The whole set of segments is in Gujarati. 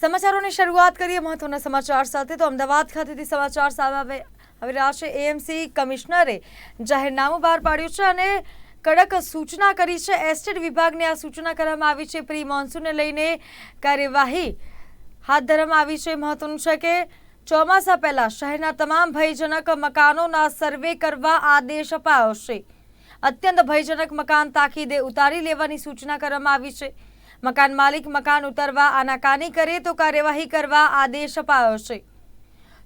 સમાચારોની શરૂઆત કરીએ મહત્વના સમાચાર સાથે. તો અમદાવાદ ખાતેથી સમાચાર સામે આવે- રહ્યા છે. એએમસી કમિશનરે જાહેરનામું બહાર પાડ્યું છે અને કડક સૂચના કરી છે. એસ્ટેટ વિભાગને આ સૂચના કરવામાં આવી છે. પ્રી મોન્સૂનને લઈને કાર્યવાહી હાથ ધરવામાં આવી છે. મહત્વનું છે કે ચોમાસા પહેલા શહેરના તમામ ભયજનક મકાનોના સર્વે કરવા આદેશ અપાયો છે. અત્યંત ભયજનક મકાન તાકીદે ઉતારી લેવાની સૂચના કરવામાં આવી છે. મકાન માલિક મકાન ઉતારવા આનાકાની કરે તો કાર્યવાહી કરવા આદેશ અપાયો છે.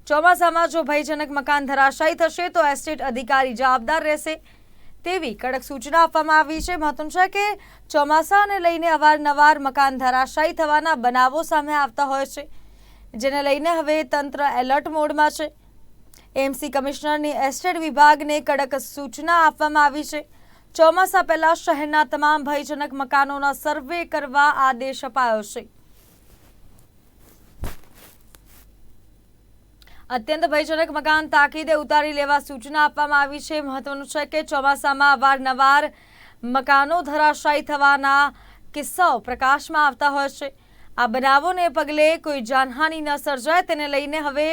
ચોમાસામાં જો ભયજનક મકાન ધરાશાયી થશે, તો એસ્ટેટ અધિકારી જવાબદાર રહેશે. તેવી કડક સૂચના આપવામાં આવી છે. મહત્વનું છે કે ચોમાસાને લઈને અવારનવાર મકાન ધરાશાયી થવાના બનાવો સામે આવતા હોય છે, જેને લઈને હવે તંત્ર એલર્ટ મોડમાં છે. એમસી કમિશનરની એસ્ટેટ વિભાગને કડક સૂચના આપવામાં આવી છે. ચોમાસા પહેલા શહેરના તમામ ભયજનક મકાનોના સર્વે કરવા આદેશ અપાયો છે. અત્યંત ભયજનક મકાન તાકીદે ઉતારી લેવા સૂચના આપવામાં આવી છે. મહત્વનું છે કે ચોમાસામાં અવારનવાર મકાનો ધરાશાયી થવાના કિસ્સાઓ પ્રકાશમાં આવતા હોય છે. આ બનાવોને પગલે કોઈ જાનહાનિ ન સર્જાય. તેને લઈને હવે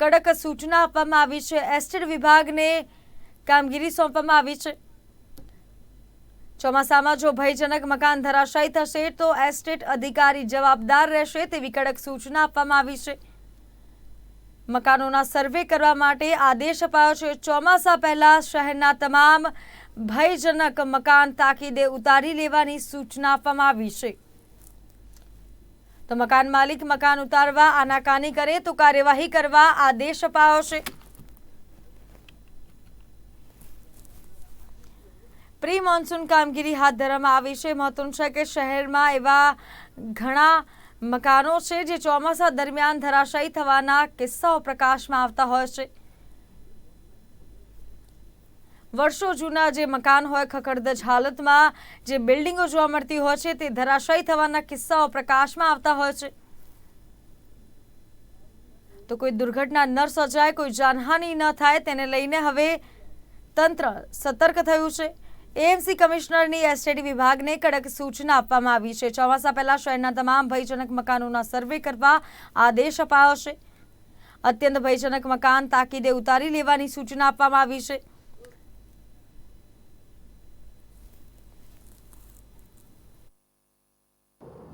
કડક સૂચના આપવામાં આવી છે. એસ્ટેટ વિભાગને કામગીરી સોંપવામાં આવી છે. ચોમાસામાં જો ભયજનક મકાન ધરાશાયી થશે, તો એસ્ટેટ અધિકારી જવાબદાર રહેશે તેવી કડક સૂચના આપવામાં આવી છે. મકાનોના સર્વે કરવા માટે આદેશ અપાયો છે. ચોમાસા પહેલા શહેરના તમામ ભયજનક મકાન તાકીદે ઉતારી લેવાની સૂચના આપવામાં આવી છે. તો મકાન માલિક મકાન ઉતારવા, આનાકાની કરે તો કાર્યવાહી કરવા આદેશ અપાયો છે. પ્રી મોન્સૂન કામગીરી હાથ ધરવામાં આવી છે. મહત્વનું છે કે શહેરમાં એવા ઘણા મકાનો છે જે ચોમાસા દરમિયાન ધરાશાયી થવાના કિસ્સાઓ પ્રકાશમાં આવતા હોય છે. વર્ષો જૂના જે મકાન હોય, ખખડધજ હાલતમાં જે બિલ્ડિંગો જોવા મળતી હોય છે, તે ધરાશાયી થવાના કિસ્સાઓ પ્રકાશમાં આવતા હોય છે. તો કોઈ દુર્ઘટના ન સર્જાય, કોઈ જાનહાનિ ન થાય, તેને લઈને હવે તંત્ર સતર્ક થયું છે. એએમસી કમિશનરની એસટીડી વિભાગને કડક સૂચના આપવામાં આવી છે. ચોમાસા પહેલા શહેરના તમામ ભયજનક મકાનોના સર્વે કરવા આદેશ અપાયો છે. અત્યંત ભયજનક મકાન તાકીદે ઉતારી લેવાની સૂચના આપવામાં આવી છે.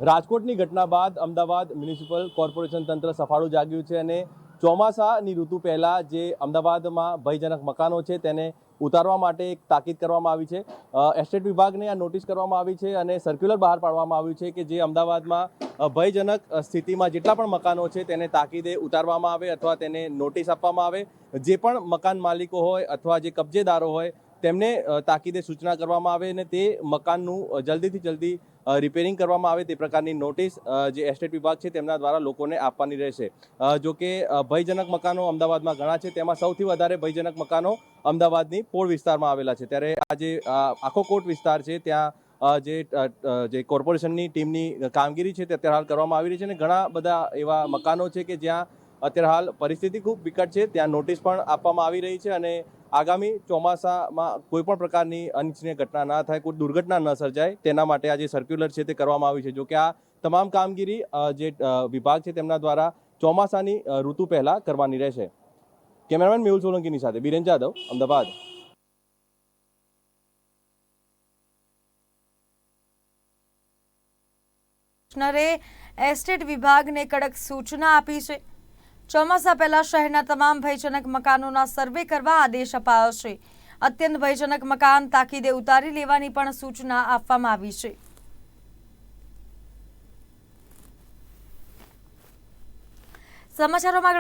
રાજકોટની ઘટના બાદ અમદાવાદ મ્યુનિસિપલ કોર્પોરેશન તંત્ર સફાળું જાગ્યું છે અને ચોમાસાની ઋતુ પહેલાં જે અમદાવાદમાં ભયજનક મકાનો છે તેને ઉતારવા માટે એક તાકીદ કરવામાં આવી છે. એસ્ટેટ વિભાગને આ નોટિસ કરવામાં આવી છે અને સર્ક્યુલર બહાર પાડવામાં આવ્યું છે કે જે અમદાવાદમાં ભયજનક સ્થિતિમાં જેટલા પણ મકાનો છે તેને તાકીદે ઉતારવામાં આવે અથવા તેને નોટિસ આપવામાં આવે. જે પણ મકાન માલિકો હોય અથવા જે કબજેદારો હોય તેમને તાકીદે સૂચના કરવામાં આવે અને તે મકાનનું જલ્દીથી જલ્દી રિપેરિંગ કરવામાં આવે તે પ્રકારની નોટિસ જે એસ્ટેટ વિભાગ છે તેમના દ્વારા લોકોને આપવાની રહેશે. જો કે ભયજનક મકાનો અમદાવાદમાં ઘણા છે, તેમાં સૌથી વધારે ભયજનક મકાનો અમદાવાદની પોળ વિસ્તારમાં આવેલા છે. ત્યારે આ જે આખો કોટ વિસ્તાર છે, ત્યાં જે જે કોર્પોરેશનની ટીમની કામગીરી છે તે અત્યારે હાલ કરવામાં આવી રહી છે અને ઘણા બધા એવા મકાનો છે કે જ્યાં અત્યારે હાલ પરિસ્થિતિ ખૂબ વિકટ છે, ત્યાં નોટિસ પણ આપવામાં આવી રહી છે અને આગામી ચોમાસામાં કોઈ પણ પ્રકારની અનિચ્છનીય ઘટના ના થાય, કોઈ દુર્ઘટના ન સર્જાય, તેના માટે આ જે સર્ક્યુલર છે તે કરવામાં આવી છે. જો કે આ તમામ કામગીરી જે વિભાગ છે તેમના દ્વારા ચોમાસાની ઋતુ પહેલા કરવાની રહેશે. કેમેરામેન મેહુલ સોલંકીની સાથે બિરેન જાદવ, અમદાવાદ. કમિશનરે એસ્ટેટ વિભાગને કડક સૂચના આપી છે. ચોમાસા પહેલા શહેરના તમામ ભયજનક મકાનોના સર્વે કરવા આદેશ અપાયો છે. અત્યંત ભયજનક મકાન તાકીદે ઉતારી લેવાની પણ સૂચના આપવામાં આવી છે. સમાચારોમાં